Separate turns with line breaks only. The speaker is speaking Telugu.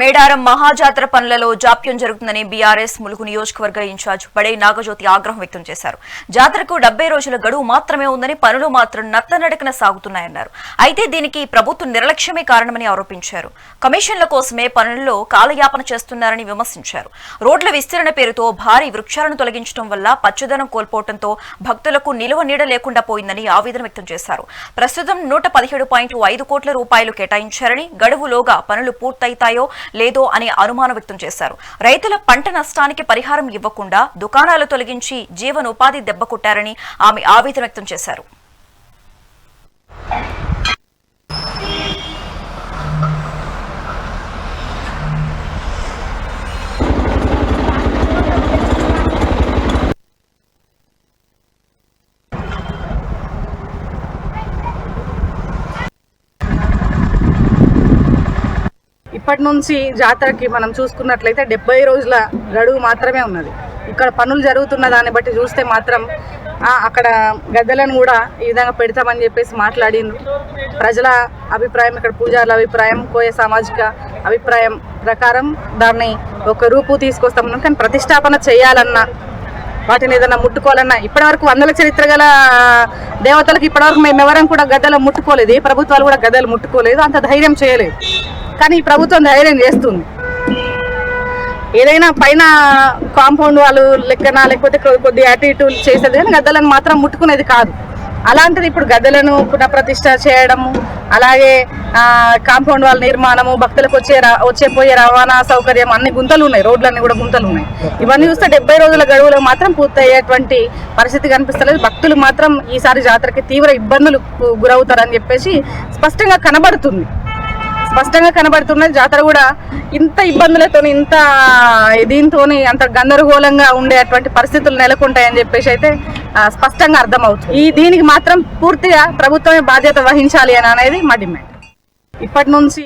మేడారం మహాజాతర పనులలో జాప్యం జరుగుతుందని బీఆర్ఎస్ ములుగు నియోజకవర్గ ఇన్ఛార్జ్ బడే నాగజ్యోతి ఆగ్రహం వ్యక్తం చేశారు. జాతరకు డెబ్బై రోజుల గడువు మాత్రమే ఉందని పనులు మాత్రం నత్తనడకన సాగుతున్నాయన్నారు. అయితే దీనికి ప్రభుత్వం నిర్లక్ష్యమే కారణమని ఆరోపించారు. కమిషన్ల కోసమే పనుల్లో కాలయాపన చేస్తున్నారని విమర్శించారు. రోడ్ల విస్తరణ పేరుతో భారీ వృక్షాలను తొలగించడం వల్ల పచ్చదనం కోల్పోవడంతో భక్తులకు నిలువ నీడ లేకుండా పోయిందని ఆవేదన వ్యక్తం చేశారు. ప్రస్తుతం నూట పదిహేడు పాయింట్ ఐదు కోట్ల రూపాయలు కేటాయించారని గడువులోగా పనులు పూర్తయితాయో లేదో అని అనుమానం వ్యక్తం చేశారు. రైతుల పంట నష్టానికి పరిహారం ఇవ్వకుండా దుకాణాలు తొలగించి జీవనోపాధి దెబ్బకొట్టారని ఆమె ఆవేదన వ్యక్తం చేశారు.
అప్పటి నుంచి జాతరకి మనం చూసుకున్నట్లయితే డెబ్బై రోజుల గడువు మాత్రమే ఉన్నది. ఇక్కడ పనులు జరుగుతున్న దాన్ని బట్టి చూస్తే మాత్రం అక్కడ గద్దెలను కూడా ఈ విధంగా పెడతామని చెప్పేసి మాట్లాడిండ్రు. ప్రజల అభిప్రాయం ఇక్కడ పూజారుల అభిప్రాయం కోయ సామాజిక అభిప్రాయం ప్రకారం దాన్ని ఒక రూపు తీసుకొస్తామని కానీ ప్రతిష్టాపన చేయాలన్నా వాటిని ఏదైనా ముట్టుకోవాలన్నా ఇప్పటివరకు వందల చరిత్ర గల దేవతలకు ఇప్పటివరకు మేము ఎవరం కూడా గద్దలు ముట్టుకోలేదు ఏ ప్రభుత్వాలు కూడా గద్దలు ముట్టుకోలేదు అంత ధైర్యం చేయలేదు. కానీ ఈ ప్రభుత్వం ధైర్యం చేస్తుంది. ఏదైనా పైన కాంపౌండ్ వాళ్ళు లెక్కన లేకపోతే కొద్ది అటు ఇటు చేసేది కానీ గద్దలను మాత్రం ముట్టుకునేది కాదు. అలాంటిది ఇప్పుడు గద్దలను పునఃప్రతిష్ట చేయడము అలాగే కాంపౌండ్ వాళ్ళ నిర్మాణము భక్తులకు వచ్చే రా- వచ్చే పోయే రవాణా సౌకర్యం అన్ని గుంతలు ఉన్నాయి. రోడ్లన్నీ కూడా గుంతలు ఉన్నాయి. ఇవన్నీ చూస్తే డెబ్బై రోజుల గడువులో మాత్రం పూర్తయ్యేటువంటి పరిస్థితి కనిపిస్తలేదు. భక్తులు మాత్రం ఈసారి జాతరకి తీవ్ర ఇబ్బందులు గురవుతారని చెప్పేసి స్పష్టంగా కనబడుతుంది. స్పష్టంగా కనబడుతున్నది జాతర కూడా ఇంత ఇబ్బందులతో ఇంత దీంతో అంత గందరగోళంగా ఉండేటువంటి పరిస్థితులు నెలకొంటాయని చెప్పేసి అయితే స్పష్టంగా అర్థమవుతుంది. ఈ దీనికి మాత్రం పూర్తిగా ప్రభుత్వమే బాధ్యత వహించాలి అని అనేది మా డిమాండ్. ఇప్పటి నుంచి